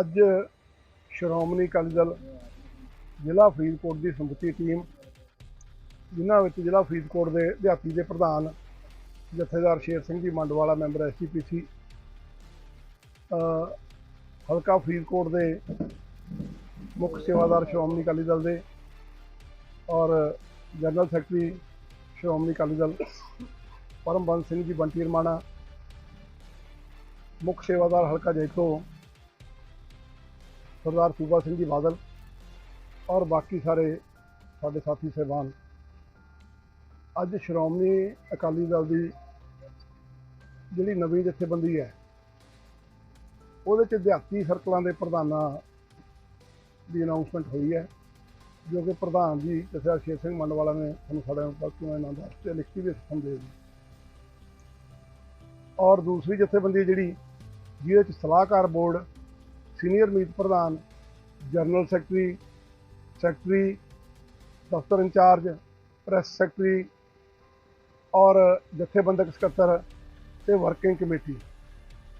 ਅੱਜ ਸ਼੍ਰੋਮਣੀ ਅਕਾਲੀ ਦਲ ਜ਼ਿਲ੍ਹਾ ਫਰੀਦਕੋਟ ਦੀ ਸਮੁੱਚੀ ਟੀਮ, ਜਿਨ੍ਹਾਂ ਵਿੱਚ ਜ਼ਿਲ੍ਹਾ ਫਰੀਦਕੋਟ ਦੇ ਦਿਹਾਤੀ ਦੇ ਪ੍ਰਧਾਨ ਜਥੇਦਾਰ ਸ਼ੇਰ ਸਿੰਘ ਜੀ ਮੰਡਵਾਲਾ, ਮੈਂਬਰ ਐਸਜੀਪੀਸੀ ਹਲਕਾ ਫਰੀਦਕੋਟ ਦੇ ਮੁੱਖ ਸੇਵਾਦਾਰ ਸ਼੍ਰੋਮਣੀ ਅਕਾਲੀ ਦਲ ਦੇ ਔਰ ਜਨਰਲ ਸੈਕਟਰੀ ਸ਼੍ਰੋਮਣੀ ਅਕਾਲੀ ਦਲ ਪਰਮਬੰਸ ਸਿੰਘ ਜੀ, ਬੰਟੀ ਰਮਾਣਾ, ਮੁੱਖ ਸੇਵਾਦਾਰ ਹਲਕਾ ਜੈਤੋ ਸਰਦਾਰ ਸੂਬਾ ਸਿੰਘ ਜੀ ਬਾਦਲ ਔਰ ਬਾਕੀ ਸਾਰੇ ਸਾਡੇ ਸਾਥੀ ਸਹਿਬਾਨ, ਅੱਜ ਸ਼੍ਰੋਮਣੀ ਅਕਾਲੀ ਦਲ ਦੀ ਜਿਹੜੀ ਨਵੀਂ ਜਥੇਬੰਦੀ ਹੈ, ਉਹਦੇ ਚ ਦਿਹਾਤੀ ਸਰਕਲਾਂ ਦੇ ਪ੍ਰਧਾਨਾਂ ਦੀ ਅਨਾਉਂਸਮੈਂਟ ਹੋਈ ਹੈ, ਜੋ ਕਿ ਪ੍ਰਧਾਨ ਜੀ ਜਥੇਦਾਰ ਸ਼ੇਰ ਸਿੰਘ ਮੰਡਵਾਲਾ ਨੇ ਸਾਨੂੰ ਸਾਡੇ ਨਾਲ ਇਹਨਾਂ ਦਾ ਤੇ ਲਿਖਤੀ ਵਿੱਚ ਸੰਦੇ ਔਰ ਦੂਸਰੀ ਜਥੇਬੰਦੀ ਜਿਹੜੀ, ਜਿਹਦੇ ਚ ਸਲਾਹਕਾਰ ਬੋਰਡ ਸੀਨੀਅਰ ਮੀਤ ਪ੍ਰਧਾਨ ਜਨਰਲ ਸੈਕਟਰੀ ਸੈਕਟਰੀ, ਦਫ਼ਤਰ ਇੰਚਾਰਜ, ਪ੍ਰੈਸ ਸੈਕਟਰੀ ਔਰ ਜਥੇਬੰਦਕ ਸਕੱਤਰ ਤੇ ਵਰਕਿੰਗ ਕਮੇਟੀ।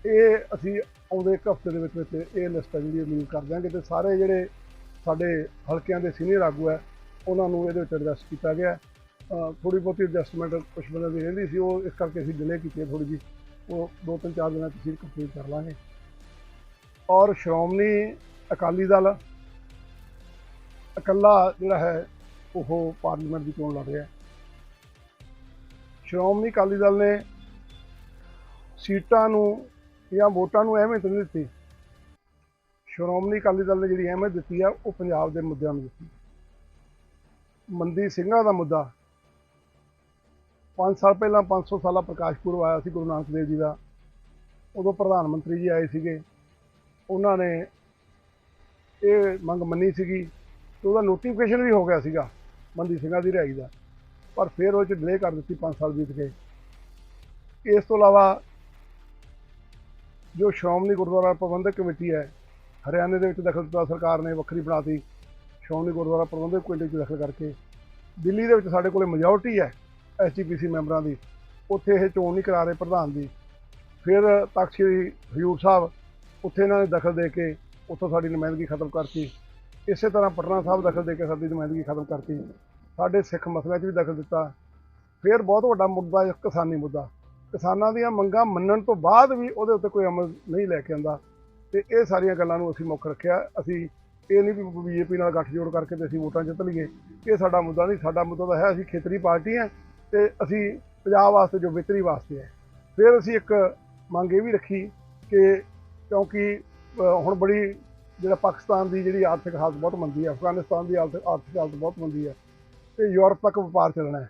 ਇਹ ਅਸੀਂ ਆਉਂਦੇ ਇੱਕ ਹਫ਼ਤੇ ਦੇ ਵਿੱਚ ਵਿੱਚ ਇਹ ਲਿਸਟ ਹੈ ਜਿਹੜੀ ਰਿਲੀਜ਼ ਕਰ ਦਿਆਂਗੇ ਤੇ ਸਾਰੇ ਜਿਹੜੇ ਸਾਡੇ ਹਲਕਿਆਂ ਦੇ ਸੀਨੀਅਰ ਆਗੂ ਹੈ, ਉਹਨਾਂ ਨੂੰ ਇਹਦੇ ਵਿੱਚ ਐਡਜਸਟ ਕੀਤਾ ਗਿਆ। ਥੋੜੀ ਬਹੁਤੀ ਐਡਜਸਟਮੈਂਟ ਕੁਝ ਬੰਦੇ ਦੀ ਰਹਿੰਦੀ ਸੀ, ਉਹ ਇਸ ਕਰਕੇ ਅਸੀਂ ਡਿਲੇ ਕੀਤੀ ਥੋੜੀ ਜੀ ਉਹ ਦੋ ਤਿੰਨ ਚਾਰ ਦਿਨਾਂ 'ਚ ਅਸੀਂ ਕੰਪਲੀਟ ਕਰ ਲਾਂਗੇ। ਔਰ ਸ਼੍ਰੋਮਣੀ ਅਕਾਲੀ ਦਲ ਇਕੱਲਾ ਜਿਹੜਾ ਹੈ, ਉਹ ਪਾਰਲੀਮੈਂਟ ਦੀ ਚੋਣ ਲੜ ਰਿਹਾ। ਹੈ ਸ਼੍ਰੋਮਣੀ ਅਕਾਲੀ ਦਲ ਨੇ ਸੀਟਾਂ ਨੂੰ ਜਾਂ ਵੋਟਾਂ ਨੂੰ ਅਹਿਮੀਅਤ ਨਹੀਂ ਦਿੱਤੀ। ਸ਼੍ਰੋਮਣੀ ਅਕਾਲੀ ਦਲ ਨੇ ਜਿਹੜੀ ਅਹਿਮੀਅਤ ਦਿੱਤੀ ਆ, ਉਹ ਪੰਜਾਬ ਦੇ ਮੁੱਦਿਆਂ ਨੂੰ ਦਿੱਤੀ। ਮੰਦੀ ਸਿੰਘਾਂ ਦਾ ਮੁੱਦਾ। 5 ਸਾਲ ਪਹਿਲਾਂ 500 ਸਾਲਾ ਪ੍ਰਕਾਸ਼ ਪੁਰਬ ਆਇਆ ਸੀ ਗੁਰੂ ਨਾਨਕ ਦੇਵ ਜੀ ਦਾ। ਉਦੋਂ ਪ੍ਰਧਾਨ ਮੰਤਰੀ ਜੀ ਆਏ ਸੀਗੇ। ਉਹਨਾਂ ਨੇ ਇਹ ਮੰਗ ਮੰਨੀ ਸੀਗੀ ਤੇ ਉਹਦਾ ਨੋਟੀਫਿਕੇਸ਼ਨ ਵੀ ਹੋ ਗਿਆ ਸੀਗਾ ਮੰਦੀ ਸਿੰਘਾਂ ਦੀ ਰਿਹਾਈ ਦਾ। ਪਰ ਫਿਰ ਉਹ ਚ ਡਿਲੇ ਕਰ ਦਿੱਤੀ 5 ਸਾਲ ਬੀਤ ਕੇ। ਇਸ ਤੋਂ ਇਲਾਵਾ ਜੋ ਸ਼੍ਰੋਮਣੀ ਗੁਰਦੁਆਰਾ ਪ੍ਰਬੰਧਕ ਕਮੇਟੀ ਹੈ, ਹਰਿਆਣੇ ਦੇ ਵਿੱਚ ਦਖਲ ਦਿੱਤਾ ਸਰਕਾਰ ਨੇ, ਵੱਖਰੀ ਬਣਾਤੀ। ਸ਼੍ਰੋਮਣੀ ਗੁਰਦੁਆਰਾ ਪ੍ਰਬੰਧਕ ਕਮੇਟੀ 'ਚ ਦਖਲ ਕਰਕੇ। ਦਿੱਲੀ ਦੇ ਵਿੱਚ ਸਾਡੇ ਕੋਲੇ ਮੈਜੋਰਟੀ ਹੈ ਐਸਜੀਪੀਸੀ ਮੈਂਬਰਾਂ ਦੀ। ਉੱਥੇ ਇਹ ਚੋਣ ਨਹੀਂ ਕਰਾ ਰਹੇ ਪ੍ਰਧਾਨ ਦੀ ਫਿਰ ਤਖਤ ਸ੍ਰੀ ਹਜ਼ੂਰ ਸਾਹਿਬ, ਉੱਥੇ ਇਹਨਾਂ ਨੇ ਦਖਲ ਦੇ ਕੇ ਉੱਥੋਂ ਸਾਡੀ ਨੁਮਾਇੰਦਗੀ ਖਤਮ ਕਰਤੀ। ਇਸੇ ਤਰ੍ਹਾਂ ਪਟਨਾ ਸਾਹਿਬ ਦਖਲ ਦੇ ਕੇ ਸਾਡੀ ਨੁਮਾਇੰਦਗੀ ਖਤਮ ਕਰਤੀ। ਸਾਡੇ ਸਿੱਖ ਮਸਲਿਆਂ 'ਚ ਵੀ ਦਖਲ ਦਿੱਤਾ। ਫਿਰ ਬਹੁਤ ਵੱਡਾ ਮੁੱਦਾ ਹੈ ਕਿਸਾਨੀ ਮੁੱਦਾ। ਕਿਸਾਨਾਂ ਦੀਆਂ ਮੰਗਾਂ ਮੰਨਣ ਤੋਂ ਬਾਅਦ ਵੀ ਉਹਦੇ ਉੱਤੇ ਕੋਈ ਅਮਲ ਨਹੀਂ ਲੈ ਕੇ ਆਂਦਾ ਤੇ ਇਹ ਸਾਰੀਆਂ ਗੱਲਾਂ ਨੂੰ ਅਸੀਂ ਮੁੱਖ ਰੱਖਿਆ। ਅਸੀਂ ਇਹ ਨਹੀਂ ਵੀ ਬੀਜੇਪੀ ਨਾਲ ਗੱਠਜੋੜ ਕਰਕੇ ਤੇ ਅਸੀਂ ਵੋਟਾਂ ਜਿੱਤ ਲਈਏ। ਇਹ ਸਾਡਾ ਮੁੱਦਾ ਨਹੀਂ। ਸਾਡਾ ਮੁੱਦਾ ਤਾਂ ਹੈ, ਅਸੀਂ ਖੇਤਰੀ ਪਾਰਟੀ ਹੈ ਤੇ ਅਸੀਂ ਪੰਜਾਬ ਵਾਸਤੇ ਜੋ ਬਿਹਤਰੀ ਵਾਸਤੇ ਹੈ। ਫਿਰ ਅਸੀਂ ਇੱਕ ਮੰਗ ਇਹ ਵੀ ਰੱਖੀ ਕਿ ਕਿਉਂਕਿ ਹੁਣ ਬੜੀ ਜਿਹੜਾ ਪਾਕਿਸਤਾਨ ਦੀ ਜਿਹੜੀ ਆਰਥਿਕ ਹਾਲਤ ਬਹੁਤ ਮੰਦੀ ਹੈ, ਅਫਗਾਨਿਸਤਾਨ ਦੀ ਆਰਥਿਕ ਆਰਥਿਕ ਹਾਲਤ ਬਹੁਤ ਮੰਦੀ ਹੈ ਤੇ ਯੂਰਪ ਤੱਕ ਵਪਾਰ ਚੱਲਣਾ ਹੈ।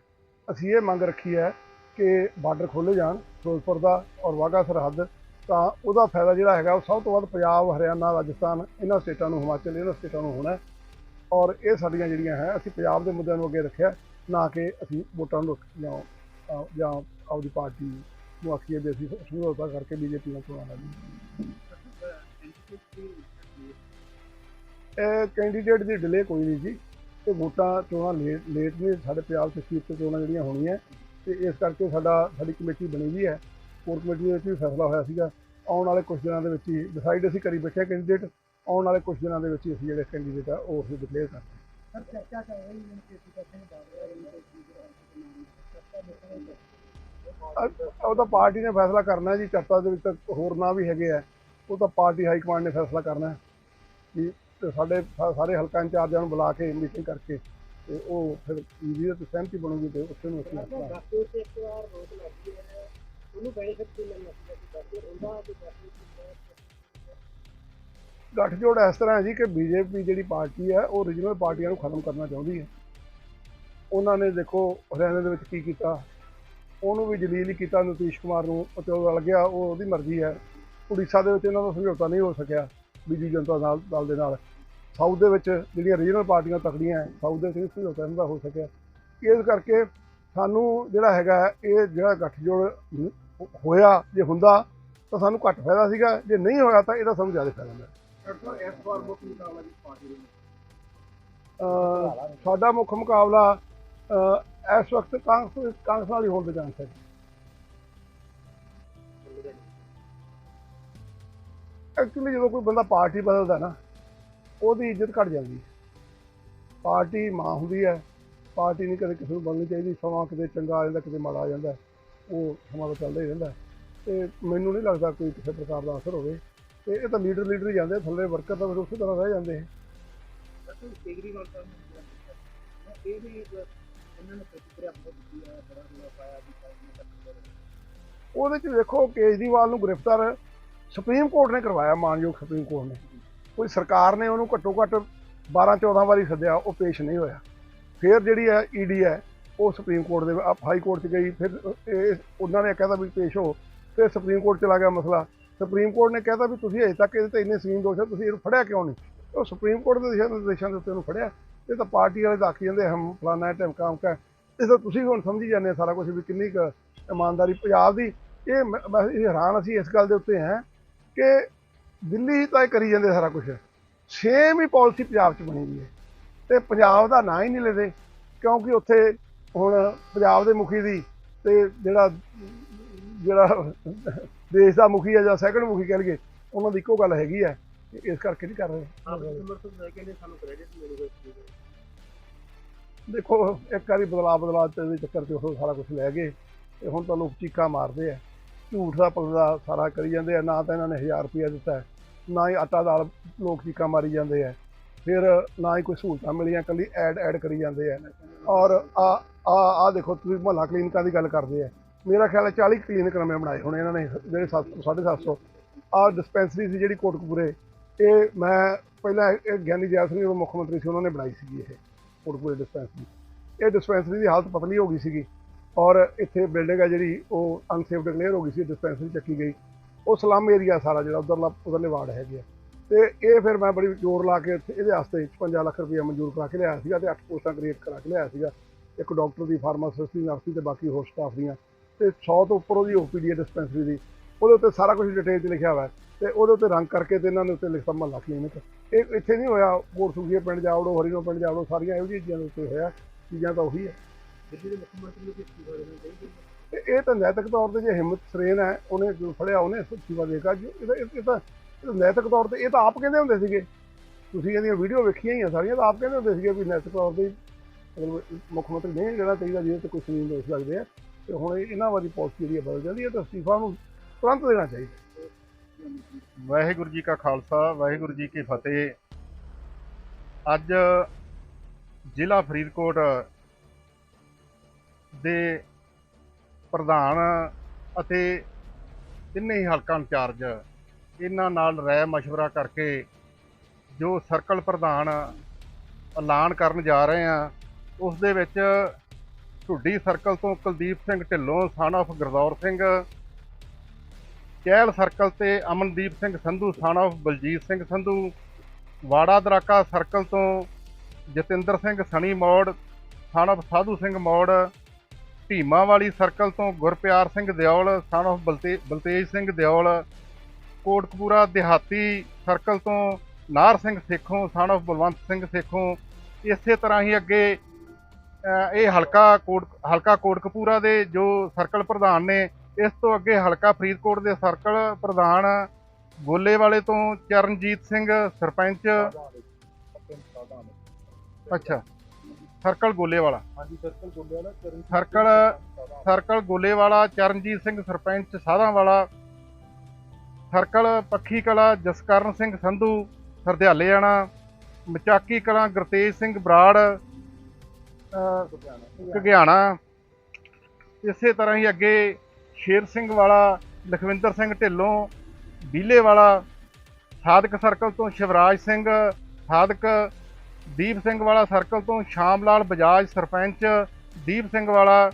ਅਸੀਂ ਇਹ ਮੰਗ ਰੱਖੀ ਹੈ ਕਿ ਬਾਰਡਰ ਖੋਲ੍ਹੇ ਜਾਣ, ਫਿਰੋਜ਼ਪੁਰ ਦਾ ਔਰ ਵਾਹਗਾ ਸਰਹੱਦ, ਤਾਂ ਉਹਦਾ ਫਾਇਦਾ ਜਿਹੜਾ ਹੈਗਾ ਉਹ ਸਭ ਤੋਂ ਵੱਧ ਪੰਜਾਬ, ਹਰਿਆਣਾ, ਰਾਜਸਥਾਨ ਇਹਨਾਂ ਸਟੇਟਾਂ ਨੂੰ, ਹਿਮਾਚਲ ਇਹਨਾਂ ਸਟੇਟਾਂ ਨੂੰ ਹੋਣਾ ਔਰ ਇਹ ਸਾਡੀਆਂ ਜਿਹੜੀਆਂ ਹੈ, ਅਸੀਂ ਪੰਜਾਬ ਦੇ ਮੁੱਦਿਆਂ ਨੂੰ ਅੱਗੇ ਰੱਖਿਆ, ਨਾ ਕਿ ਅਸੀਂ ਵੋਟਾਂ ਨੂੰ ਜਾਂ ਜਾਂ ਆਪਦੀ ਪਾਰਟੀ ਨੂੰ ਆਖੀਏ ਵੀ ਅਸੀਂ ਸਮਝੌਤਾ ਕਰਕੇ ਬੀਜੇਪੀ ਨਾਲ ਚੋਣਾਂ ਲੜੀ ਇਹ ਕੈਂਡੀਡੇਟ ਦੀ ਡਿਲੇ ਕੋਈ ਨਹੀਂ ਜੀ। ਤੇ ਵੋਟਾਂ ਚੋਣਾਂ ਲੇਟ ਲੇਟ ਨੇ ਸਾਡੇ ਪੰਜਾਬ ਸੀਟ ਤੇ ਚੋਣਾਂ ਜਿਹੜੀਆਂ ਹੋਣੀਆਂ ਤੇ ਇਸ ਕਰਕੇ ਸਾਡਾ ਸਾਡੀ ਕਮੇਟੀ ਬਣੀ ਵੀ ਹੈ। ਕੋਰ ਕਮੇਟੀ ਦੇ ਵਿੱਚ ਵੀ ਫੈਸਲਾ ਹੋਇਆ ਸੀਗਾ। ਆਉਣ ਵਾਲੇ ਕੁਝ ਦਿਨਾਂ ਦੇ ਵਿੱਚ ਹੀ ਡਿਸਾਈਡ ਅਸੀਂ ਕਰੀ ਬੈਠੇ ਕੈਂਡੀਡੇਟ ਆਉਣ ਵਾਲੇ ਕੁਝ ਦਿਨਾਂ ਦੇ ਵਿੱਚ ਹੀ ਅਸੀਂ ਜਿਹੜੇ ਕੈਂਡੀਡੇਟ ਆ ਉਹ ਅਸੀਂ ਡਿਕਲੇਅਰ ਕਰ ਸਰ ਚਰਚਾ ਚੱਲ ਰਹੀ ਹੈ ਕਿ ਅਸੀਂ ਕਿਸੇ ਨੂੰ ਅ- ਉਹ ਤਾਂ ਪਾਰਟੀ ਨੇ ਫੈਸਲਾ ਕਰਨਾ ਹੈ ਜੀ ਚਰਚਾ ਦੇ ਵਿੱਚ ਹੋਰ ਨਾਂ ਵੀ ਹੈਗੇ ਆ। ਉਹ ਤਾਂ ਪਾਰਟੀ ਹਾਈ ਕਮਾਂਡ ਨੇ ਫੈਸਲਾ ਕਰਨਾ ਹੈ ਕਿ ਸਾਡੇ ਸਾਰੇ ਹਲਕਾ ਇੰਚਾਰਜਾਂ ਨੂੰ ਬੁਲਾ ਕੇ ਮੀਟਿੰਗ ਕਰਕੇ ਤੇ ਉਹ ਫਿਰ ਜਿਹਦੇ ਤੇ ਸਹਿਮਤੀ ਬਣੂਗੀ ਤੇ ਉੱਥੇ ਨੂੰ ਅਸੀਂ ਹੈ ਉਹਨੂੰ ਬੈਨੀਫਿਟ ਕੀ ਮਿਲਣਾ ਗੱਠਜੋੜ ਇਸ ਤਰ੍ਹਾਂ ਹੈ ਜੀ ਕਿ ਬੀਜੇਪੀ ਜਿਹੜੀ ਪਾਰਟੀ ਹੈ ਉਹ ਰੀਜਨਲ ਪਾਰਟੀਆਂ ਨੂੰ ਖਤਮ ਕਰਨਾ ਚਾਹੁੰਦੀ ਹੈ। ਉਹਨਾਂ ਨੇ ਦੇਖੋ ਹਰਿਆਣਾ ਦੇ ਵਿੱਚ ਕੀ ਕੀਤਾ ਉਹਨੂੰ ਵੀ ਜਲੀਲ ਕੀਤਾ ਨਤੀਸ਼ ਕੁਮਾਰ ਨੂੰ ਅਤੇ ਉਹ ਰਲ ਗਿਆ ਉਹ ਉਹਦੀ ਮਰਜ਼ੀ ਹੈ। ਉੜੀਸਾ ਦੇ ਵਿੱਚ ਇਹਨਾਂ ਦਾ ਸਮਝੌਤਾ ਨਹੀਂ ਹੋ ਸਕਿਆ ਬੀਜੂ ਜਨਤਾ ਨਾਲ ਦਲ ਦੇ ਨਾਲ। ਸਾਊਥ ਦੇ ਵਿੱਚ ਜਿਹੜੀਆਂ ਰੀਜਨਲ ਪਾਰਟੀਆਂ ਤਕੜੀਆਂ ਸਾਊਥ ਦੇ ਵਿੱਚ ਸਮਝੌਤਾ ਇਹਨਾਂ ਦਾ ਹੋ ਸਕਿਆ। ਇਸ ਕਰਕੇ ਸਾਨੂੰ ਜਿਹੜਾ ਹੈਗਾ ਇਹ ਜਿਹੜਾ ਗੱਠਜੋੜ ਹੋਇਆ ਜੇ ਹੁੰਦਾ ਤਾਂ ਸਾਨੂੰ ਘੱਟ ਫਾਇਦਾ ਸੀਗਾ ਜੇ ਨਹੀਂ ਹੋਇਆ ਤਾਂ ਇਹਦਾ ਸਾਨੂੰ ਜ਼ਿਆਦਾ ਫਾਇਦਾ ਮਿਲਿਆ। ਇਸ ਵਾਰ ਮੁੱਖ ਮੁਕਾਬਲਾ ਦੀ ਪਾਰਟੀ ਅਹ ਸਾਡਾ ਮੁੱਖ ਮੁਕਾਬਲਾ ਇਸ ਵਕਤ ਕਾਂਗਰਸ ਕਾਂਗਰਸ ਨਾਲ ਹੀ ਹੋਣ ਦੇ ਚਾਂਸ ਹੈ। ਐਕਚੁਅਲੀ ਜਦੋਂ ਕੋਈ ਬੰਦਾ ਪਾਰਟੀ ਬਦਲਦਾ ਨਾ, ਉਹਦੀ ਇੱਜ਼ਤ ਘਟ ਜਾਂਦੀ। ਹੈ ਪਾਰਟੀ ਮਾਂ ਹੁੰਦੀ ਹੈ, ਪਾਰਟੀ ਨਹੀਂ ਕਦੇ ਕਿਸੇ ਨੂੰ ਬਦਲਣੀ ਚਾਹੀਦੀ, ਸਮਾਂ ਕਿਤੇ ਚੰਗਾ ਆ ਜਾਂਦਾ, ਕਿਤੇ ਮਾੜਾ ਆ ਜਾਂਦਾ, ਉਹ ਸਮਾਂ ਤਾਂ ਚੱਲਦਾ ਹੀ ਰਹਿੰਦਾ। ਤੇ ਮੈਨੂੰ ਨਹੀਂ ਲੱਗਦਾ ਕੋਈ ਕਿਸੇ ਪ੍ਰਕਾਰ ਦਾ ਅਸਰ ਹੋਵੇ। ਤੇ ਇਹ ਤਾਂ ਲੀਡਰ ਲੀਡਰ ਹੀ ਜਾਂਦੇ ਥੱਲੇ ਵਰਕਰ ਤਾਂ ਫਿਰ ਉਸੇ ਤਰ੍ਹਾਂ ਰਹਿ ਜਾਂਦੇ ਕੇਜਰੀਵਾਲ ਸਾਹਿਬ ਨੇ ਇਹ ਵੀ ਇਹਨਾਂ ਨੇ ਪ੍ਰਤੀਕਿਰਿਆ ਬਹੁਤ ਦਿੱਤੀ ਹੈ ਬੜਾ ਰੋਲਾ ਪਾਇਆ ਵੀ ਉਹਦੇ ਚ ਵੇਖੋ ਕੇਜਰੀਵਾਲ ਨੂੰ ਗ੍ਰਿਫਤਾਰ ਸੁਪਰੀਮ ਕੋਰਟ ਨੇ ਕਰਵਾਇਆ ਮਾਨਯੋਗ ਸੁਪਰੀਮ ਕੋਰਟ ਨੇ। ਕੋਈ ਸਰਕਾਰ ਨੇ ਉਹਨੂੰ ਘੱਟੋ ਘੱਟ 12 14 ਵਾਰੀ ਸੱਦਿਆ, ਉਹ ਪੇਸ਼ ਨਹੀਂ ਹੋਇਆ। ਫਿਰ ਜਿਹੜੀ ਹੈ ਈਡੀ ਹੈ, ਉਹ ਸੁਪਰੀਮ ਕੋਰਟ ਦੇ ਹਾਈ ਕੋਰਟ 'ਚ ਗਈ, ਫਿਰ ਇਹ ਉਹਨਾਂ ਨੇ ਕਹਿਤਾ ਵੀ ਪੇਸ਼ ਹੋ, ਫਿਰ ਸੁਪਰੀਮ ਕੋਰਟ ਚਲਾ ਗਿਆ ਮਸਲਾ। ਸੁਪਰੀਮ ਕੋਰਟ ਨੇ ਕਹਿਤਾ ਵੀ ਤੁਸੀਂ ਅਜੇ ਤੱਕ ਇਹਦੇ ਤੇ ਇੰਨੇ ਸੀਨ ਦੋਸ਼ ਹੈ ਤੁਸੀਂ ਇਹਨੂੰ ਫੜਿਆ ਕਿਉਂ ਨਹੀਂ? ਉਹ ਸੁਪਰੀਮ ਕੋਰਟ ਦੇ ਦਿਸ਼ਾ ਨਿਰਦੇਸ਼ਾਂ ਦੇ ਉੱਤੇ ਉਹਨੂੰ ਫੜਿਆ। ਇਹ ਤਾਂ ਪਾਰਟੀ ਵਾਲੇ ਤਾਂ ਆਖੀ ਜਾਂਦੇ ਹਮ ਫਲਾਣਾ ਹੈ, ਢਮਕਾ ਉਮਕਾ ਹੈ। ਇਹ ਤਾਂ ਤੁਸੀਂ ਹੁਣ ਸਮਝੀ ਜਾਂਦੇ ਸਾਰਾ ਕੁਝ ਵੀ ਕਿੰਨੀ ਕੁ ਇਮਾਨਦਾਰੀ ਪੰਜਾਬ ਦੀ। ਇਹ ਮੈਂ ਇਹ ਹੈਰਾਨ ਅਸੀਂ ਇਸ ਗੱਲ ਦੇ ਉੱਤੇ ਹਾਂ। ਕਿ ਦਿੱਲੀ ਤਾਂ ਇਹ ਕਰੀ ਜਾਂਦੇ ਸਾਰਾ ਕੁਝ ਸੇਮ ਹੀ ਪਾਲਿਸੀ ਪੰਜਾਬ 'ਚ ਬਣੀ ਹੋਈ ਹੈ। ਤੇ ਪੰਜਾਬ ਦਾ ਨਾਂ ਹੀ ਨਹੀਂ ਲੈਦੇ ਕਿਉਂਕਿ ਉੱਥੇ ਹੁਣ ਪੰਜਾਬ ਦੇ ਮੁਖੀ ਦੀ ਤੇ ਜਿਹੜਾ ਜਿਹੜਾ ਦੇਸ਼ ਦਾ ਮੁਖੀ ਹੈ ਜਾਂ ਸੈਕੰਡ ਮੁਖੀ ਕਹਿ ਲਈਏ ਉਹਨਾਂ ਦੀ ਇੱਕੋ ਗੱਲ ਹੈਗੀ ਹੈ। ਇਸ ਕਰਕੇ ਨਹੀਂ ਕਰ ਰਹੇ। ਦੇਖੋ ਇੱਕ ਵਾਰੀ ਬਦਲਾ ਬਦਲਾ ਤੇ ਦੇ ਚੱਕਰ 'ਚ ਉਹ ਸਾਰਾ ਕੁਝ ਲੈ ਗਏ ਤੇ ਹੁਣ ਤਾਂ ਲੋਕ ਚੀਕਾਂ ਮਾਰਦੇ ਆ। ਝੂਠ ਦਾ ਪਲਦਾ ਸਾਰਾ ਕਰੀ ਜਾਂਦੇ ਆ, ਨਾ ਤਾਂ ਇਹਨਾਂ ਨੇ 1000 ਰੁਪਇਆ ਦਿੱਤਾ ਨਾ ਹੀ ਆਟਾ ਦਾਲ ਲੋਕ ਚੀਕਾਂ ਮਾਰੀ ਜਾਂਦੇ ਆ। ਫਿਰ ਨਾ ਹੀ ਕੋਈ ਸਹੂਲਤਾਂ ਮਿਲੀਆਂ ਕੱਲੀ ਐਡ ਐਡ ਕਰੀ ਜਾਂਦੇ ਆ। ਔਰ ਆ ਆ ਆ ਦੇਖੋ, ਤੁਸੀਂ ਮੁਹੱਲਾ ਕਲੀਨਿਕਾਂ ਦੀ ਗੱਲ ਕਰਦੇ ਆ। ਮੇਰਾ ਖਿਆਲ ਹੈ 40 ਕਲੀਨਿਕ ਨਵੇਂ ਬਣਾਏ ਹੋਣੇ ਇਹਨਾਂ ਨੇ, ਜਿਹੜੇ 700 750 ਆ ਡਿਸਪੈਂਸਰੀ ਸੀ। ਜਿਹੜੀ ਕੋਟਕਪੂਰੇ, ਇਹ ਮੈਂ ਪਹਿਲਾਂ ਇਹ ਗਿਆਨੀ ਜੈਲ ਸਿੰਘ ਜਦੋਂ ਮੁੱਖ ਮੰਤਰੀ ਸੀ, ਉਹਨਾਂ ਨੇ ਬਣਾਈ ਸੀਗੀ ਇਹ ਕੋਟਕਪੂਰੇ ਡਿਸਪੈਂਸਰੀ ਇਹ ਡਿਸਪੈਂਸਰੀ ਦੀ ਹਾਲਤ ਪਤਲੀ ਹੋ ਗਈ ਸੀਗੀ। ਔਰ ਇੱਥੇ ਬਿਲਡਿੰਗ ਹੈ ਜਿਹੜੀ ਉਹ ਅਨਸੇਫ ਡਿਕਲੇਅਰ ਹੋ ਗਈ ਸੀ ਡਿਸਪੈਂਸਰੀ ਚੱਕੀ ਗਈ। ਉਹ ਸਲਮ ਏਰੀਆ ਸਾਰਾ ਜਿਹੜਾ ਉਧਰਲਾ, ਉਧਰਲੇ ਵਾਰਡ ਹੈਗੇ ਆ। ਤੇ ਇਹ ਫਿਰ ਮੈਂ ਬੜੀ ਜ਼ੋਰ ਲਾ ਕੇ ਇੱਥੇ, ਇਹਦੇ ਵਾਸਤੇ 55 ਲੱਖ ਰੁਪਏ ਮਨਜ਼ੂਰ ਕਰਾ ਕੇ ਲਿਆਇਆ ਸੀਗਾ ਤੇ 8 ਪੋਸਟਾਂ ਕ੍ਰੀਏਟ ਕਰਾ ਕੇ ਲਿਆਇਆ ਸੀਗਾ। ਇੱਕ ਡਾਕਟਰ ਦੀ ਫਾਰਮਾਸਿਸਟ ਦੀ ਨਰਸ ਦੀ ਤੇ ਬਾਕੀ ਹੋਰ ਸਟਾਫ ਦੀਆਂ। ਤੇ 100 ਤੋਂ ਉੱਪਰ ਉਹਦੀ ਓਪੀਡੀ ਹੈ ਡਿਸਪੈਂਸਰੀ ਦੀ। ਉਹਦੇ ਉੱਤੇ ਸਾਰਾ ਕੁਝ ਡਿਟੇਲ 'ਚ ਲਿਖਿਆ ਹੋਇਆ ਹੈ। ਤੇ ਉਹਦੇ ਉੱਤੇ ਰੰਗ ਕਰਕੇ ਤੇ ਇਹਨਾਂ ਨੇ ਉੱਤੇ ਲਿਖਤਾ ਮਹੱਲਾ ਕਲੀਨਿਕ ਇਹ ਇੱਥੇ ਨਹੀਂ ਹੋਇਆ। ਕੋਟਸੂਖੀਏ ਪਿੰਡ, ਜਾਵੜੋ, ਹਰੀਨੋ ਪਿੰਡ, ਜਾਵੜੋ, ਸਾਰੀਆਂ ਇਹੋ ਜਿਹੀਆਂ ਚੀਜ਼ਾਂ ਦੇ ਉੱਤੇ ਹੋਇਆ। ਚੀਜ਼ਾਂ ਤਾਂ ਉਹੀ ਹੈ। ਦਿੱਲੀ ਦੇ ਮੁੱਖ ਮੰਤਰੀ ਨੂੰ ਕਿਸ ਚੀਜ਼ ਦੇਣਾ ਚਾਹੀਦਾ ਤੇ ਇਹ ਤਾਂ ਨੈਤਿਕ ਤੌਰ ਤੇ ਜੇ ਹਿੰਮਤ ਸਰੇਨ ਹੈ, ਉਹਨੇ ਜੋ ਫੜਿਆ, ਉਹਨੇ ਅਸਤੀਫਾ ਦੇਗਾ ਜੋ ਇਹ ਤਾਂ ਇਹ ਤਾਂ ਇਹ ਤਾਂ ਨੈਤਿਕ ਤੌਰ ਤੇ ਇਹ ਤਾਂ ਆਪ ਕਹਿੰਦੇ ਹੁੰਦੇ ਸੀਗੇ। ਤੁਸੀਂ ਇਹਦੀਆਂ ਵੀਡੀਓ ਵੇਖੀਆਂ ਹੀ ਆ ਸਾਰੀਆਂ, ਤਾਂ ਆਪ ਕਹਿੰਦੇ ਹੁੰਦੇ ਸੀਗੇ ਵੀ ਨੈਤਿਕ ਤੌਰ ਤੇ ਮਤਲਬ ਮੁੱਖ ਮੰਤਰੀ ਨਹੀਂ ਲੈਣਾ ਚਾਹੀਦਾ, ਜਿਹਦੇ ਤੇ ਕੋਈ ਨਹੀਂ ਦੋਸ਼ ਲੱਗਦੇ ਆ। ਤੇ ਹੁਣ ਇਹਨਾਂ ਵਾਲੀ ਪਾਲਿਸੀ ਜਿਹੜੀ ਆ ਬਦਲ ਜਾਂਦੀ ਹੈ ਤਾਂ ਅਸਤੀਫਾ ਨੂੰ ਤੁਰੰਤ ਦੇਣਾ ਚਾਹੀਦਾ। ਵਾਹਿਗੁਰੂ ਜੀ ਕਾ ਖਾਲਸਾ, ਵਾਹਿਗੁਰੂ ਜੀ ਕੀ ਫਤਿਹ। ਅੱਜ ਜ਼ਿਲ੍ਹਾ ਫਰੀਦਕੋਟ ਦੇ ਪ੍ਰਧਾਨ ਅਤੇ ਤਿੰਨੇ ਹੀ ਹਲਕਾ ਇੰਚਾਰਜ ਇਹਨਾਂ ਨਾਲ ਰਾਏ ਮਸ਼ਵਰਾ ਕਰਕੇ ਜੋ ਸਰਕਲ ਪ੍ਰਧਾਨ ਐਲਾਨ ਕਰਨ ਜਾ ਰਹੇ ਆ, ਉਸ ਦੇ ਵਿੱਚ ਢੁੱਡੀ ਸਰਕਲ ਤੋਂ Kuldeep Singh Dhillon son of Gurdaur Singh Chahal circle ਤੇ Amandeep Singh Sandhu son of Baljeet Singh Sandhu, Wara Daraka circle ਤੋਂ ਜਤਿੰਦਰ ਸਿੰਘ ਸਣੀ ਮੋੜ ਸਨ of ਸਾਧੂ ਸਿੰਘ ਮੋੜ ਢੀਮਾ ਵਾਲੀ ਸਰਕਲ ਤੋਂ ਗੁਰਪਿਆਰ ਸਿੰਘ ਦਿਓਲ ਸਨ ਬਲਤੇ ਬਲਤੇਜ ਸਿੰਘ ਦਿਓਲ ਕੋਟਕਪੂਰਾ ਦਿਹਾਤੀ ਸਰਕਲ ਤੋਂ ਨਾਰ ਸਿੰਘ ਸੇਖੋਂ ਸਨ of ਬਲਵੰਤ ਸਿੰਘ ਸੇਖੋਂ ਇਸੇ ਤਰ੍ਹਾਂ ਹੀ ਅੱਗੇ ਇਹ ਹਲਕਾ ਕੋਟ ਹਲਕਾ ਕੋਟਕਪੂਰਾ ਦੇ ਜੋ ਸਰਕਲ ਪ੍ਰਧਾਨ ਨੇ ਇਸ ਤੋਂ ਅੱਗੇ ਹਲਕਾ ਫਰੀਦਕੋਟ ਦੇ ਸਰਕਲ ਪ੍ਰਧਾਨ ਗੋਲੇ ਵਾਲੇ ਤੋਂ ਚਰਨਜੀਤ ਸਿੰਘ ਸਰਪੰਚ। ਅੱਛਾ। ਸਰਕਲ ਗੋਲੇ ਵਾਲਾ ਹਾਂਜੀ ਸਰਕਲ ਬੋਲਿਆ ਨਾ ਕਰਨ ਸਰਕਲ ਸਰਕਲ ਗੋਲੇ ਵਾਲਾ ਚਰਨਜੀਤ ਸਿੰਘ ਸਰਪੰਚ ਸਾਧਾਂ ਵਾਲਾ ਸਰਕਲ ਪੱਖੀ ਕਲਾ ਜਸਕਰਨ ਸਿੰਘ ਸੰਧੂ ਸਰਦਿਆਲੇ ਆਣਾ ਮਚਾਕੀ ਕਲਾ ਗੁਰਤੇਜ ਸਿੰਘ ਬਰਾੜ। ਘਗਿਆਣਾ। ਇਸੇ ਤਰ੍ਹਾਂ ਹੀ ਅੱਗੇ ਸ਼ੇਰ ਸਿੰਘ ਵਾਲਾ ਲਖਵਿੰਦਰ ਸਿੰਘ ਢਿੱਲੋਂ ਬੀਲੇ ਵਾਲਾ ਸਾਧਕ ਸਰਕਲ ਤੋਂ ਸ਼ਿਵਰਾਜ ਸਿੰਘ ਸਾਧਕ ਦੀਪ ਸਿੰਘ ਵਾਲਾ ਸਰਕਲ ਤੋਂ ਸ਼ਾਮ ਲਾਲ ਬਜਾਜ ਸਰਪੰਚ, ਦੀਪ ਸਿੰਘ ਵਾਲਾ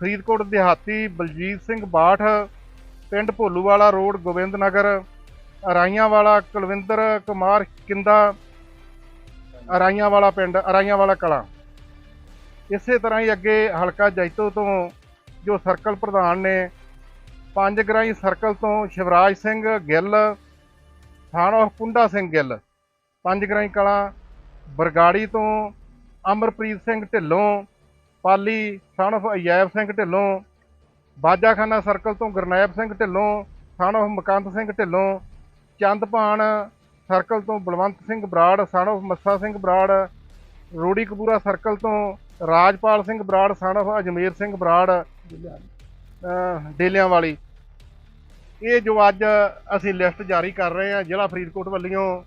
ਫਰੀਦਕੋਟ, ਦਿਹਾਤੀ ਬਲਜੀਤ ਸਿੰਘ ਬਾਠ, ਪਿੰਡ ਭੋਲੂਵਾਲਾ ਰੋਡ ਗੋਬਿੰਦ ਨਗਰ ਅਰਾਈਆਂ ਵਾਲਾ ਕੁਲਵਿੰਦਰ ਕੁਮਾਰ ਕਿੰਦਾ, ਅਰਾਈਆਂ ਵਾਲਾ ਪਿੰਡ, ਅਰਾਈਆਂ ਵਾਲਾ ਕਲਾਂ। ਇਸੇ ਤਰ੍ਹਾਂ ਹੀ ਅੱਗੇ ਹਲਕਾ ਜੈਤੋ ਤੋਂ ਜੋ ਸਰਕਲ ਪ੍ਰਧਾਨ ਨੇ, ਪੰਜ ਗਰਾਈ ਸਰਕਲ ਤੋਂ ਸ਼ਿਵਰਾਜ ਸਿੰਘ ਗਿੱਲ, ਥਾਣਾ of ਪੁੰਡਾ ਸਿੰਘ ਗਿੱਲ, ਪੰਜ ਗਰਾਈ ਕਲਾਂ ਬਰਗਾੜੀ ਤੋਂ Amarpreet Singh Dhillon, Pali son of Ayaib Singh Dhillon, Bajakhana circle ਤੋਂ Gurnaib Singh Dhillon son of Makand Singh Dhillon Chandpan circle ਤੋਂ Balwant Singh Brar son of Massa Singh Brar, Rori Kapura circle ਤੋਂ Rajpal Singh Brar son of Ajmer Singh Brar ਡੇਲਿਆਂ ਵਾਲੀ ਇਹ ਜੋ ਅੱਜ ਅਸੀਂ list ਜਾਰੀ ਕਰ ਰਹੇ ਹਾਂ ਜ਼ਿਲ੍ਹਾ ਫਰੀਦਕੋਟ ਵੱਲੋਂ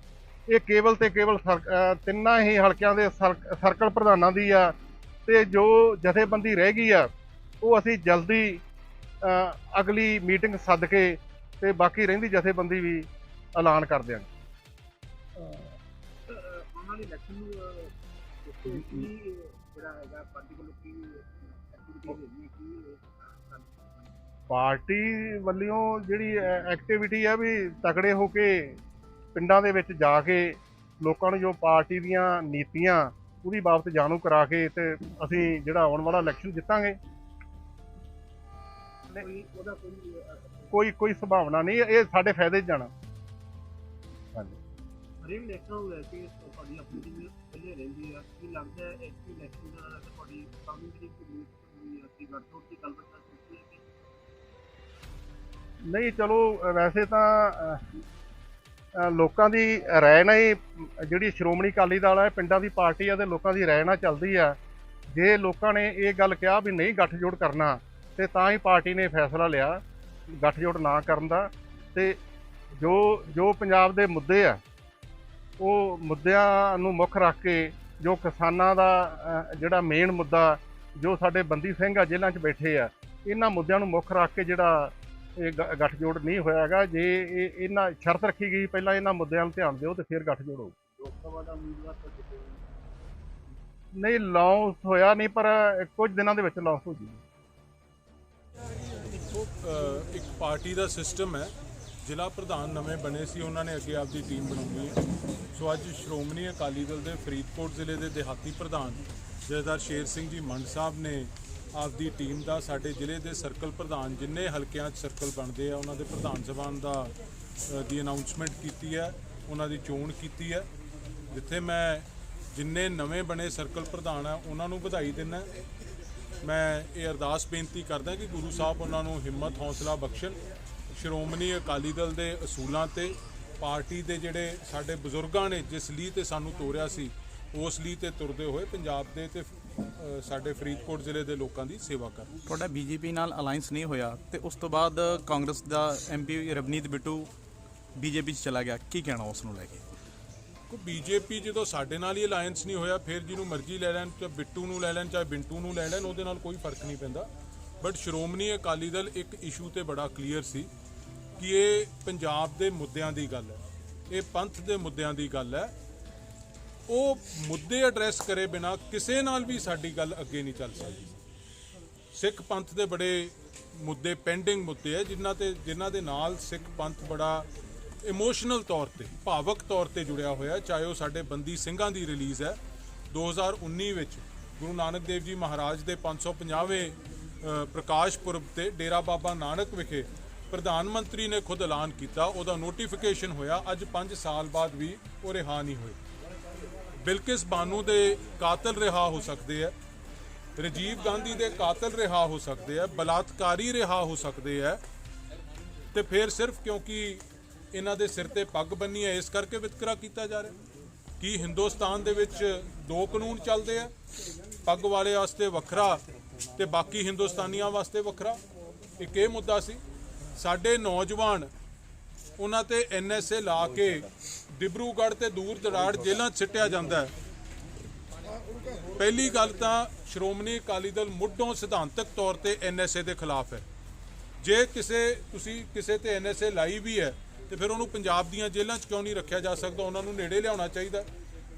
ਇਹ ਕੇਵਲ ਤੇ ਕੇਵਲ ਸਰ- ਤਿੰਨਾਂ ਹੀ ਹਲਕਿਆਂ ਦੇ ਸਰ- ਸਰਕਲ ਪ੍ਰਧਾਨਾਂ ਦੀ ਆ ਤੇ ਜੋ ਜਥੇਬੰਦੀ ਰਹਿ ਗਈ ਆ, ਉਹ ਅਸੀਂ ਜਲਦੀ ਅਗਲੀ ਮੀਟਿੰਗ ਸੱਦ ਕੇ ਤੇ ਬਾਕੀ ਰਹਿੰਦੀ ਜਥੇਬੰਦੀ ਵੀ ਐਲਾਨ ਕਰ ਦਿਆਂਗੇ। ਉਹਨਾਂ ਦੀ ਇਲੈਕਸ਼ਨ ਨੂੰ ਜਿਹੜਾ ਹੈਗਾ ਪਾਰਟੀ ਵੱਲੋਂ ਕੀ ਐਕਟੀਵਿਟੀ ਕੀ ਪਾਰਟੀ ਵੱਲੋਂ ਜਿਹੜੀ ਐਕਟੀਵਿਟੀ ਆ ਵੀ ਤਕੜੇ ਹੋ ਕੇ ਪਿੰਡਾਂ ਦੇ ਵਿੱਚ ਜਾ ਕੇ ਲੋਕਾਂ ਨੂੰ ਜੋ ਪਾਰਟੀ ਦੀਆਂ ਨੀਤੀਆਂ ਉਹਦੀ ਬਾਬਤ ਜਾਣੂ ਕਰਾ ਕੇ ਤੇ ਅਸੀਂ ਜਿਹੜਾ ਆਉਣ ਵਾਲਾ ਇਲੈਕਸ਼ਨ ਜਿੱਤਾਂਗੇ। ਕੋਈ ਉਹਦਾ ਕੋਈ ਸੰਭਾਵਨਾ ਨਹੀਂ ਇਹ ਸਾਡੇ ਫਾਇਦੇ 'ਚ ਜਾਣਾ। ਹਰੇਕ ਇਲੈਕਸ਼ਨ ਨੂੰ ਲੈ ਕੇ ਤੁਹਾਡੀ ਆਪਣੀ ਟੀਮ ਪਹਿਲੇ ਰਹਿੰਦੀ ਆ ਕੀ ਲੱਗਦਾ ਹੈ ਇਸ ਇਲੈਕਸ਼ਨ ਦਾ ਤੁਹਾਡੀ ਕਾਨੂੰਨੀ ਤਰੀਕੇ ਦੀ ਮੀਟ ਹੋਈ ਹੈ ਕਿ ਗੱਠਜੋੜ ਦੀ ਗੱਲਬਾਤ ਕੀਤੀ ਹੈ ਕਿ? ਨਹੀਂ ਚਲੋ ਵੈਸੇ ਤਾਂ ਲੋਕਾਂ ਦੀ ਰਾਏ ਨਾਲ ਹੀ ਜਿਹੜੀ ਸ਼੍ਰੋਮਣੀ ਅਕਾਲੀ ਦਲ ਹੈ ਪਿੰਡਾਂ ਦੀ ਪਾਰਟੀ ਆ ਤੇ ਲੋਕਾਂ ਦੀ ਰਾਏ ਨਾਲ ਚੱਲਦੀ ਆ। ਜੇ ਲੋਕਾਂ ਨੇ ਇਹ ਗੱਲ ਕਿਹਾ ਵੀ ਨਹੀਂ ਗੱਠਜੋੜ ਕਰਨਾ, ਤੇ ਤਾਂ ਹੀ ਪਾਰਟੀ ਨੇ ਫੈਸਲਾ ਲਿਆ ਗੱਠਜੋੜ ਨਾ ਕਰਨ ਦਾ। ਤੇ ਜੋ ਜੋ ਪੰਜਾਬ ਦੇ ਮੁੱਦੇ ਆ, ਉਹ ਮੁੱਦਿਆਂ ਨੂੰ ਮੁੱਖ ਰੱਖ ਕੇ, ਜੋ ਕਿਸਾਨਾਂ ਦਾ ਜਿਹੜਾ ਮੇਨ ਮੁੱਦਾ, ਜੋ ਸਾਡੇ ਬੰਦੀ ਸਿੰਘ ਆ ਜੇਲ੍ਹਾਂ 'ਚ ਬੈਠੇ ਆ, ਇਹਨਾਂ ਮੁੱਦਿਆਂ ਨੂੰ ਮੁੱਖ ਰੱਖ ਕੇ ਜਿਹੜਾ ਇਹ ਗ- ਗੱਠਜੋੜ ਨਹੀਂ ਹੋਇਆ ਹੈਗਾ। ਜੇ ਇਹ, ਇਹਨਾਂ ਸ਼ਰਤ ਰੱਖੀ ਗਈ, ਪਹਿਲਾਂ ਇਹਨਾਂ ਮੁੱਦਿਆਂ ਨੂੰ ਧਿਆਨ ਦਿਓ ਤੇ ਫਿਰ ਗੱਠਜੋੜ ਹੋਊ। ਨਹੀਂ ਲਾਂਚ ਹੋਇਆ ਨਹੀਂ, ਪਰ ਕੁਝ ਦਿਨਾਂ ਦੇ ਵਿੱਚ ਲਾਂਚ ਹੋ ਜੂਗਾ ਇੱਕ ਪਾਰਟੀ ਦਾ ਸਿਸਟਮ ਹੈ। ਜ਼ਿਲ੍ਹਾ ਪ੍ਰਧਾਨ ਨਵੇਂ ਬਣੇ ਸੀ, ਉਹਨਾਂ ਨੇ ਅੱਗੇ ਆਪਦੀ ਟੀਮ ਬਣਾਉਣੀ ਹੈ। ਸੋ ਅੱਜ ਸ਼੍ਰੋਮਣੀ ਅਕਾਲੀ ਦਲ ਦੇ ਫਰੀਦਕੋਟ ਜ਼ਿਲ੍ਹੇ ਦੇ ਦਿਹਾਤੀ ਪ੍ਰਧਾਨ ਜਥੇਦਾਰ ਸ਼ੇਰ ਸਿੰਘ ਜੀ ਮੰਡ ਸਾਹਿਬ ਨੇ ਆਪਦੀ ਟੀਮ ਦਾ, ਸਾਡੇ ਜ਼ਿਲ੍ਹੇ ਦੇ ਸਰਕਲ ਪ੍ਰਧਾਨ ਜਿੰਨੇ ਹਲਕਿਆਂ 'ਚ ਸਰਕਲ ਬਣਦੇ ਆ, ਉਹਨਾਂ ਦੇ ਪ੍ਰਧਾਨ ਸਭਾਨ ਦਾ ਦੀ ਅਨਾਉਂਸਮੈਂਟ ਕੀਤੀ ਹੈ, ਉਹਨਾਂ ਦੀ ਚੋਣ ਕੀਤੀ ਹੈ, ਜਿੱਥੇ ਮੈਂ ਜਿੰਨੇ ਨਵੇਂ ਬਣੇ ਸਰਕਲ ਪ੍ਰਧਾਨ ਆ, ਉਹਨਾਂ ਨੂੰ ਵਧਾਈ ਦਿੰਦਾ। ਮੈਂ ਇਹ ਅਰਦਾਸ ਬੇਨਤੀ ਕਰਦਾ ਕਿ ਗੁਰੂ ਸਾਹਿਬ ਉਹਨਾਂ ਨੂੰ ਹਿੰਮਤ, ਹੌਸਲਾ, ਬਖਸ਼ਣ। ਸ਼੍ਰੋਮਣੀ ਅਕਾਲੀ ਦਲ ਦੇ ਅਸੂਲਾਂ ਤੇ, ਪਾਰਟੀ ਦੇ ਜਿਹੜੇ ਸਾਡੇ ਬਜ਼ੁਰਗਾਂ ਨੇ, ਜਿਸ ਲਈ ਤੇ ਸਾਨੂੰ ਤੋਰਿਆ ਸੀ ਉਸ ਲਈ ਤੇ ਤੁਰਦੇ ਹੋਏ ਪੰਜਾਬ ਦੇ ਤੇ ਸਾਡੇ ਫਰੀਦਕੋਟ ਜ਼ਿਲ੍ਹੇ ਦੇ ਲੋਕਾਂ ਦੀ ਸੇਵਾ ਕਰਨ ਤੁਹਾਡਾ ਬੀਜੇਪੀ ਨਾਲ ਅਲਾਈਅੰਸ ਨਹੀਂ ਹੋਇਆ ਤੇ ਉਸ ਤੋਂ ਬਾਅਦ ਕਾਂਗਰਸ ਦਾ ਐਮਪੀ ਰਵਨੀਤ ਬਿੱਟੂ ਬੀਜੇਪੀ 'ਚ ਚਲਾ ਗਿਆ। ਕੀ ਕਹਿਣਾ ਉਸ ਨੂੰ ਲੈ ਕੇ? ਕੋ ਬੀਜੇਪੀ ਜਦੋਂ ਸਾਡੇ ਨਾਲ ਹੀ ਅਲਾਈਅੰਸ ਨਹੀਂ ਹੋਇਆ ਫਿਰ ਜਿਹਨੂੰ ਮਰਜ਼ੀ ਲੈ ਲੈਣ ਚਾਹੇ ਬਿੱਟੂ ਨੂੰ ਲੈ ਲੈਣ ਚਾਹੇ ਬਿੰਟੂ ਨੂੰ ਲੈ ਲੈਣ ਉਹਦੇ ਨਾਲ ਕੋਈ ਫ਼ਰਕ ਨਹੀਂ ਪੈਂਦਾ। ਬਟ ਸ਼੍ਰੋਮਣੀ ਅਕਾਲੀ ਦਲ ਇੱਕ ਇਸ਼ੂ ਤੇ ਬੜਾ ਕਲੀਅਰ ਸੀ ਕਿ ਇਹ ਪੰਜਾਬ ਦੇ ਮੁੱਦਿਆਂ ਦੀ ਗੱਲ ਹੈ। ਇਹ ਪੰਥ ਦੇ ਮੁੱਦਿਆਂ ਦੀ ਗੱਲ ਹੈ। ਉਹ ਮੁੱਦੇ ਐਡਰੈਸ ਕਰੇ ਬਿਨਾ ਕਿਸੇ ਨਾਲ ਵੀ ਸਾਡੀ ਗੱਲ ਅੱਗੇ ਨਹੀਂ ਚੱਲ ਸਕਦੀ। ਸਿੱਖ ਪੰਥ ਦੇ ਬੜੇ ਮੁੱਦੇ ਪੈਂਡਿੰਗ ਮੁੱਦੇ ਹੈ ਜਿਨ੍ਹਾਂ ਤੇ ਜਿਨ੍ਹਾਂ ਦੇ ਨਾਲ ਸਿੱਖ ਪੰਥ ਬੜਾ ਇਮੋਸ਼ਨਲ ਤੌਰ ਤੇ ਭਾਵਕ ਤੌਰ ਤੇ ਜੁੜਿਆ ਹੋਇਆ ਚਾਹੇ ਉਹ ਸਾਡੇ ਬੰਦੀ ਸਿੰਘਾਂ ਦੀ ਰਿਲੀਜ਼ ਹੈ। 2019 ਵਿੱਚ ਗੁਰੂ ਨਾਨਕ ਦੇਵ ਜੀ ਮਹਾਰਾਜ ਦੇ 550ਵੇਂ ਅ, ਪ੍ਰਕਾਸ਼ ਪੁਰਬ ਤੇ ਡੇਰਾ ਬਾਬਾ ਨਾਨਕ ਵਿਖੇ ਪ੍ਰਧਾਨ ਮੰਤਰੀ ਨੇ ਖੁਦ ਐਲਾਨ ਕੀਤਾ। ਉਹਦਾ ਨੋਟੀਫਿਕੇਸ਼ਨ ਹੋਇਆ। ਅੱਜ 5 ਸਾਲ ਬਾਅਦ ਵੀ ਉਹ ਰਿਹਾ ਨਹੀਂ ਹੋਏ। ਬਿਲਕਿਸ ਬਾਨੂ ਦੇ ਕਾਤਲ ਰਿਹਾ ਹੋ ਸਕਦੇ ਆ ਰਾਜੀਵ ਗਾਂਧੀ ਦੇ ਕਾਤਲ ਰਿਹਾ ਹੋ ਸਕਦੇ ਆ ਬਲਾਤਕਾਰੀ ਰਿਹਾ ਹੋ ਸਕਦੇ ਆ ਤੇ ਫਿਰ ਸਿਰਫ ਕਿਉਂਕਿ ਇਹਨਾਂ ਦੇ ਸਿਰ ਤੇ ਪੱਗ ਬੰਨੀ ਹੈ, ਇਸ ਕਰਕੇ ਵਿਤਕਰਾ ਕੀਤਾ ਜਾ ਰਿਹਾ ਕੀ ਹਿੰਦੁਸਤਾਨ ਦੇ ਵਿੱਚ ਦੋ ਕਾਨੂੰਨ ਚੱਲਦੇ ਆ ਪੱਗ ਵਾਲੇ ਵਾਸਤੇ ਵੱਖਰਾ ਤੇ ਬਾਕੀ ਹਿੰਦੁਸਤਾਨੀਆਂ ਵਾਸਤੇ ਵੱਖਰਾ? ਇੱਕ ਇਹ ਮੁੱਦਾ ਸੀ, ਸਾਡੇ ਨੌਜਵਾਨ, ਉਹਨਾਂ ਤੇ ਐਨਐਸਏ ਲਾ ਕੇ ਡਿਬਰੂਗੜ੍ਹ ਤੇ ਦੂਰ ਦਰਾੜ ਜੇਲ੍ਹਾਂ 'ਚ ਸਿੱਟਿਆ ਜਾਂਦਾ ਹੈ। ਪਹਿਲੀ ਗੱਲ ਤਾਂ ਸ਼੍ਰੋਮਣੀ ਅਕਾਲੀ ਦਲ ਮੁੱਢੋਂ ਸਿਧਾਂਤਕ ਤੌਰ ਤੇ ਐਨਐਸਏ ਦੇ ਖਿਲਾਫ ਹੈ। ਜੇ ਕਿਸੇ, ਤੁਸੀਂ ਕਿਸੇ ਤੇ ਐਨਐਸਏ ਲਾਈ ਵੀ ਹੈ, ਤੇ ਫਿਰ ਉਹਨੂੰ ਪੰਜਾਬ ਦੀਆਂ ਜੇਲ੍ਹਾਂ 'ਚ ਕਿਉਂ ਨਹੀਂ ਰੱਖਿਆ ਜਾ ਸਕਦਾ? ਉਹਨਾਂ ਨੂੰ ਨੇੜੇ ਲਿਆਉਣਾ ਚਾਹੀਦਾ।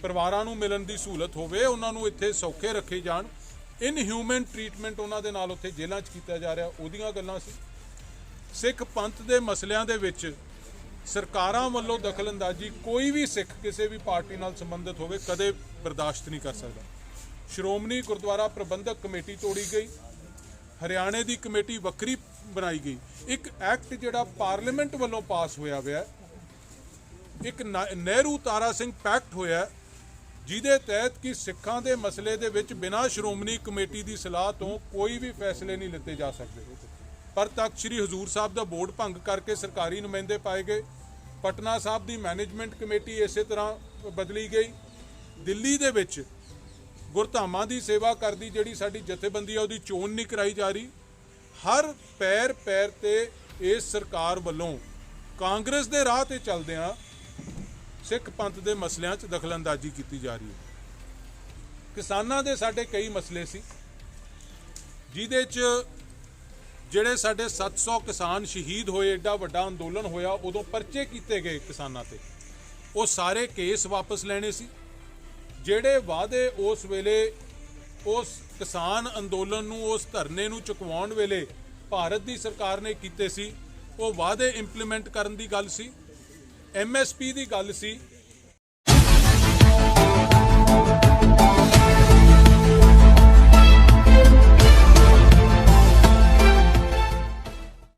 ਪਰਿਵਾਰਾਂ ਨੂੰ ਮਿਲਣ ਦੀ ਸਹੂਲਤ ਹੋਵੇ, ਉਹਨਾਂ ਨੂੰ ਇੱਥੇ ਸੌਖੇ ਰੱਖੇ ਜਾਣ। ਇਨ ਹਿਊਮਨ ਟ੍ਰੀਟਮੈਂਟ ਉਹਨਾਂ ਦੇ ਨਾਲ ਉੱਥੇ ਜੇਲ੍ਹਾਂ 'ਚ ਕੀਤਾ ਜਾ ਰਿਹਾ, ਉਹਦੀਆਂ ਗੱਲਾਂ ਸੀ। ਸਿੱਖ ਪੰਥ ਦੇ ਮਸਲਿਆਂ ਦੇ ਵਿੱਚ ਸਰਕਾਰਾਂ ਵੱਲੋਂ ਦਖਲਅੰਦਾਜ਼ੀ ਕੋਈ ਵੀ ਸਿੱਖ ਕਿਸੇ ਵੀ ਪਾਰਟੀ ਨਾਲ ਸੰਬੰਧਿਤ ਹੋਵੇ ਕਦੇ ਬਰਦਾਸ਼ਤ ਨਹੀਂ ਕਰ ਸਕਦਾ। ਸ਼੍ਰੋਮਣੀ ਗੁਰਦੁਆਰਾ ਪ੍ਰਬੰਧਕ ਕਮੇਟੀ ਤੋੜੀ ਗਈ। ਹਰਿਆਣੇ ਦੀ ਕਮੇਟੀ ਵੱਖਰੀ ਬਣਾਈ ਗਈ। ਇੱਕ ਐਕਟ ਜਿਹੜਾ ਪਾਰਲੀਮੈਂਟ ਵੱਲੋਂ ਪਾਸ ਹੋਇਆ ਹੋਇਆ ਇੱਕ ਨ- ਨਹਿਰੂ ਤਾਰਾ ਸਿੰਘ ਪੈਕਟ ਹੋਇਆ ਜਿਹਦੇ ਤਹਿਤ ਕਿ ਸਿੱਖਾਂ ਦੇ ਮਸਲੇ ਦੇ ਵਿੱਚ ਬਿਨਾਂ ਸ਼੍ਰੋਮਣੀ ਕਮੇਟੀ ਦੀ ਸਲਾਹ ਤੋਂ ਕੋਈ ਵੀ ਫੈਸਲੇ ਨਹੀਂ ਲਿੱਤੇ ਜਾ ਸਕਦੇ। ਪਰ ਤੱਕ ਸ੍ਰੀ ਹਜ਼ੂਰ ਸਾਹਿਬ ਦਾ ਬੋਰਡ ਭੰਗ ਕਰਕੇ ਸਰਕਾਰੀ ਨੁਮਾਇੰਦੇ ਪਾਏ ਗਏ। ਪਟਨਾ ਸਾਹਿਬ ਦੀ ਮੈਨੇਜਮੈਂਟ ਕਮੇਟੀ ਇਸੇ ਤਰ੍ਹਾਂ ਬਦਲੀ ਗਈ। ਦਿੱਲੀ ਦੇ ਵਿੱਚ ਗੁਰਧਾਮਾਂ ਦੀ ਸੇਵਾ ਕਰਦੀ ਜਿਹੜੀ ਸਾਡੀ ਜਥੇਬੰਦੀ ਆ, ਉਹਦੀ ਚੋਣ ਨਹੀਂ ਕਰਾਈ ਜਾ ਰਹੀ। ਹਰ ਪੈਰ ਪੈਰ ਤੇ ਇਸ ਸਰਕਾਰ ਵੱਲੋਂ ਕਾਂਗਰਸ ਦੇ ਰਾਹ ਤੇ ਚੱਲਦਿਆਂ ਸਿੱਖ ਪੰਥ ਦੇ ਮਸਲਿਆਂ 'ਚ ਦਖਲਅੰਦਾਜ਼ੀ ਕੀਤੀ ਜਾ ਰਹੀ ਹੈ। ਕਿਸਾਨਾਂ ਦੇ ਸਾਡੇ ਕਈ ਮਸਲੇ ਸੀ, ਜਿਹਦੇ 'ਚ ਜਿਹੜੇ ਸਾਡੇ 700 ਕਿਸਾਨ ਸ਼ਹੀਦ ਹੋਏ ਐਡਾ ਵੱਡਾ ਅੰਦੋਲਨ ਹੋਇਆ, ਉਦੋਂ ਪਰਚੇ ਕੀਤੇ ਗਏ ਕਿਸਾਨਾਂ ਤੇ। ਉਹ ਸਾਰੇ ਕੇਸ ਵਾਪਸ ਲੈਣੇ ਸੀ। ਜਿਹੜੇ ਵਾਅਦੇ ਉਸ ਵੇਲੇ ਉਸ ਕਿਸਾਨ ਅੰਦੋਲਨ ਨੂੰ, ਉਸ ਧਰਨੇ ਨੂੰ ਚੁਕਵਾਉਣ ਵੇਲੇ ਭਾਰਤ ਦੀ ਸਰਕਾਰ ਨੇ ਕੀਤੇ ਸੀ, ਉਹ ਵਾਅਦੇ ਇੰਪਲੀਮੈਂਟ ਕਰਨ ਦੀ ਗੱਲ ਸੀ। ਐਮਐਸਪੀ ਦੀ ਗੱਲ ਸੀ।